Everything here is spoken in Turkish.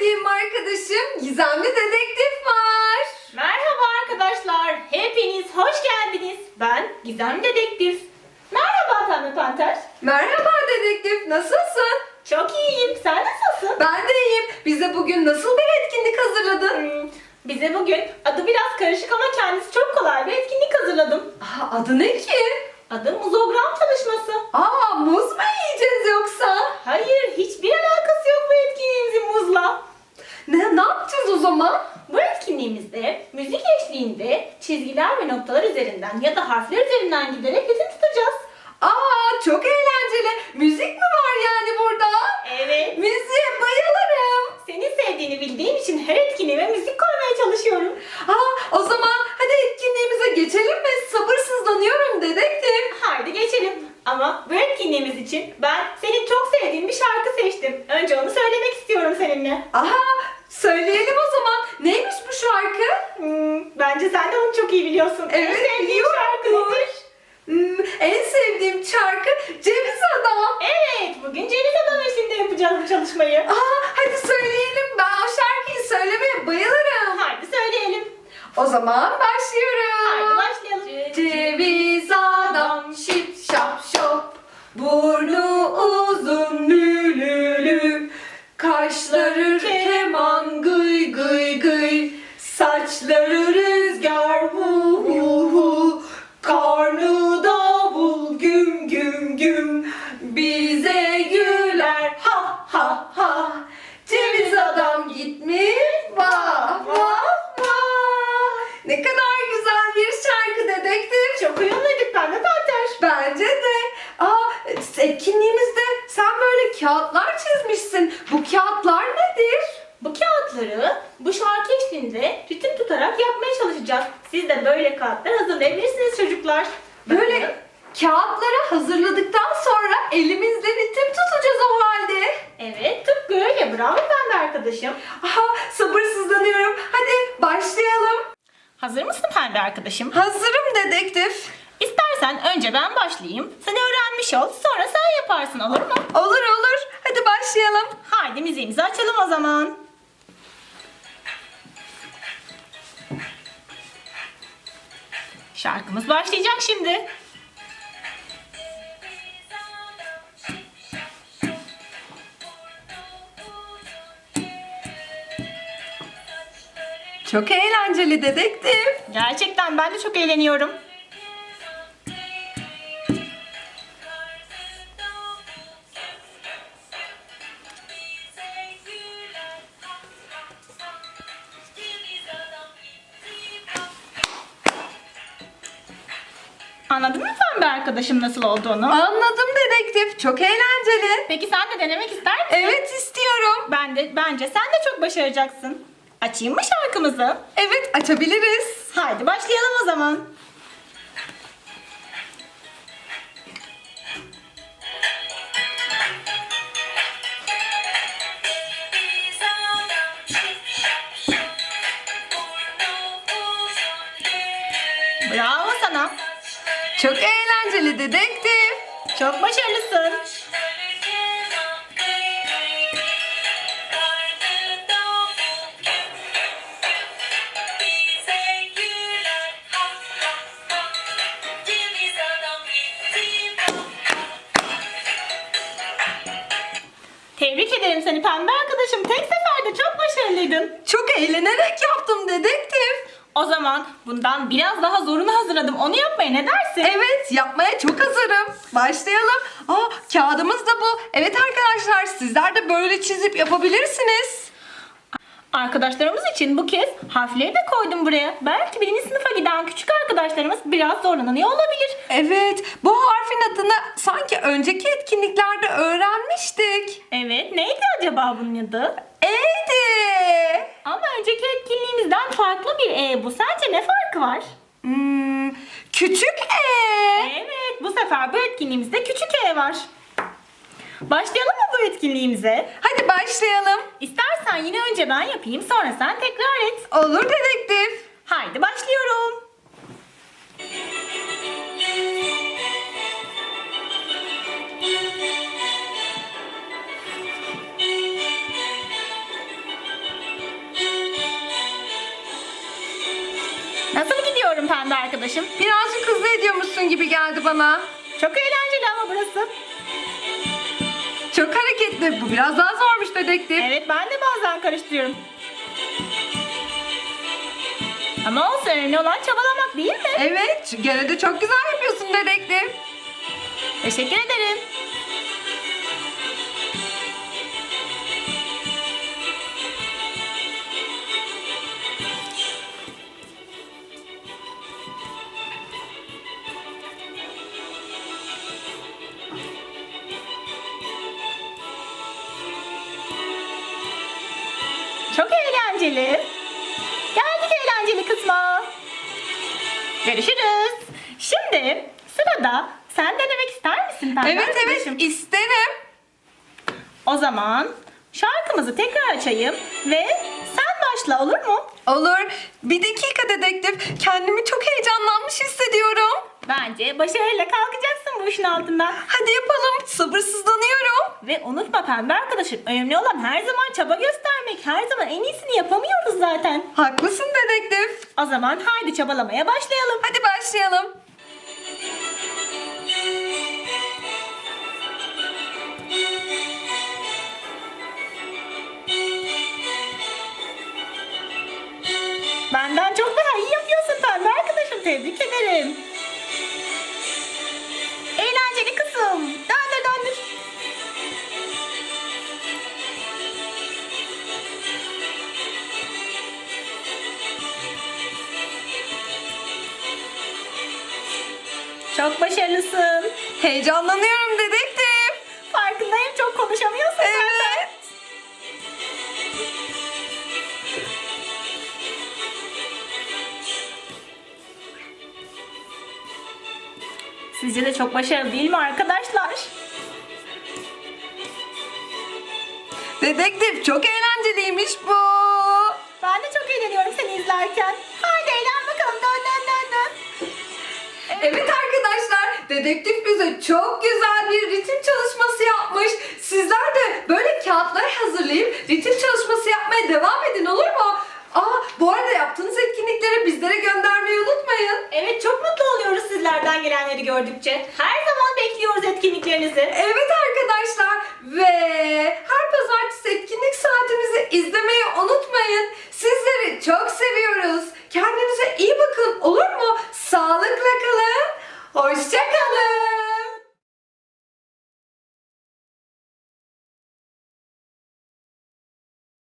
arkadaşım Gizemli Dedektif var. Merhaba arkadaşlar. Hepiniz hoş geldiniz. Ben Gizem Dedektif. Merhaba Pembe Panter. Merhaba dedektif, nasılsın? Çok iyiyim. Sen nasılsın? Ben de iyiyim. Bize bugün nasıl bir etkinlik hazırladın? Hmm, bize bugün adı biraz karışık ama kendisi çok kolay bir etkinlik hazırladım. Aa, adı ne ki? Adı muzogram çalışması. Aa, muz mu yiyeceğiz yoksa? Hayır, hiçbir alakası yok bu etkinliğimizin muzla. Ne, ne yapacağız o zaman? Bu etkinliğimizde müzik eşliğinde çizgiler ve noktalar üzerinden ya da harfler üzerinden giderek ritim tutacağız. Aa, çok eğlenceli. Müzik mi var yani burada? Evet. Müziğe bayılırım. Senin sevdiğini bildiğim için her etkinliğime müzik koymaya çalışıyorum. Aa, o zaman hadi etkinliğimize geçelim mi? Sabırsızlanıyorum dedektif. Haydi geçelim. Ama bu etkinliğimiz için ben senin çok sevdiğin bir şarkı seçtim. Önce onu söylemek istiyorum seninle. Aha, söyleyelim o zaman. Neymiş bu şarkı? Hmm, bence sen de onu çok iyi biliyorsun. Evet, en nedir? Hmm, en sevdiğim şarkı Ceviz Adam. Evet, bugün Ceviz Adam eşliğinde yapacağız bu çalışmayı. Aa, hadi söyleyelim. Ben o şarkıyı söylemeye bayılırım. Haydi söyleyelim. O zaman başlıyorum. Haydi başlayalım. Ceviz adam kağıtlar çizmişsin. Bu kağıtlar nedir? Bu kağıtları bu şarkı eşliğinde ritim tutarak yapmaya çalışacağız. Siz de böyle kağıtlar hazırlayabilirsiniz çocuklar. Böyle Bakın. kağıtları hazırladıktan sonra elimizle ritim tutacağız o halde. Evet, tıpkı öyle. Bravo pembe arkadaşım. Aha, sabırsızlanıyorum. Hadi başlayalım. Hazır mısın pembe arkadaşım? Hazırım dedektif. İstersen önce ben başlayayım. Sen öğrenmiş ol. Sonra sen yaparsın olur mu? Olur olur. Hadi başlayalım. Haydi müziğimizi açalım o zaman. Şarkımız başlayacak şimdi. Çok eğlenceli dedektif. Gerçekten ben de çok eğleniyorum. Anladın mı pembe arkadaşım nasıl olduğunu? Anladım dedektif. Çok eğlenceli. Peki sen de denemek ister misin? Evet istiyorum. Ben de bence sen de çok başaracaksın. Açayım mı şarkımızı? Evet açabiliriz. Haydi başlayalım o zaman. Bravo. Çok eğlenceli dedektif. Çok başarılısın. Tebrik ederim seni pembe arkadaşım. Tek seferde çok başarılıydın. Çok eğlenerek yaptım dedektif. O zaman bundan biraz daha zorunu hazırladım. Onu yapmaya ne dersin? Evet yapmaya çok hazırım. Başlayalım. Aa kağıdımız da bu. Evet arkadaşlar sizler de böyle çizip yapabilirsiniz. Arkadaşlarımız için bu kez harfleri de koydum buraya. Belki birinci sınıfa giden küçük arkadaşlarımız biraz zorlanıyor olabilir. Evet bu harfin adını sanki önceki etkinliklerde öğrenmiştik. Evet, neydi acaba bunun adı? E'di. Ama önceki etkinliğimizden farklı bir E bu. Sence ne farkı var? Hmm, küçük E. Evet, bu sefer bu etkinliğimizde küçük E var. Başlayalım mı bu etkinliğimize? Hadi başlayalım. İstersen yine önce ben yapayım, sonra sen tekrar et. Olur dedektif. Haydi başlıyorum. Pembe arkadaşım. Birazcık hızlı ediyormuşsun gibi geldi bana. Çok eğlenceli ama burası. Çok hareketli. Bu biraz daha zormuş dedektif. Evet ben de bazen karıştırıyorum. Ama olsun önemli olan çabalamak değil mi? Evet, gene de çok güzel yapıyorsun dedektif. Teşekkür ederim. Eğlenceli. Geldik eğlenceli kısma. Görüşürüz. Şimdi sırada sen denemek ister misin pembe Evet arkadaşım? evet isterim. O zaman şarkımızı tekrar açayım ve sen başla olur mu? Olur. Bir dakika dedektif. Kendimi çok heyecanlanmış hissediyorum. Bence başarıyla kalkacaksın bu işin altından. Hadi yapalım. Sabırsızlanıyorum. Ve unutma pembe arkadaşım önemli olan her zaman çaba göstermek. Her zaman en iyisini yapamıyoruz zaten. Haklısın dedektif. O zaman haydi çabalamaya başlayalım. Hadi başlayalım. Çok başarılısın. Heyecanlanıyorum dedektif. Farkındayım çok konuşamıyorsun zaten. Evet. Sizce de çok başarılı değil mi arkadaşlar? Dedektif çok eğlenceliymiş bu. Ben de çok eğleniyorum seni izlerken. Haydi eğlen bakalım dön dön dön dön. Evet arkadaşlar, dedektif bize çok güzel bir ritim çalışması yapmış. Sizler de böyle kağıtlar hazırlayıp ritim çalışması yapmaya devam edin olur mu? Aa, bu arada yaptığınız etkinlikleri bizlere göndermeyi unutmayın. Evet çok mutlu oluyoruz sizlerden gelenleri gördükçe. Her zaman bekliyoruz etkinliklerinizi. Evet arkadaşlar ve her pazartesi etkinlik saatimizi izlemeyi unutmayın. Sizleri çok seviyoruz. Kendinize iyi bakın olur mu? Sağlıkla kalın. Hoşçakalın.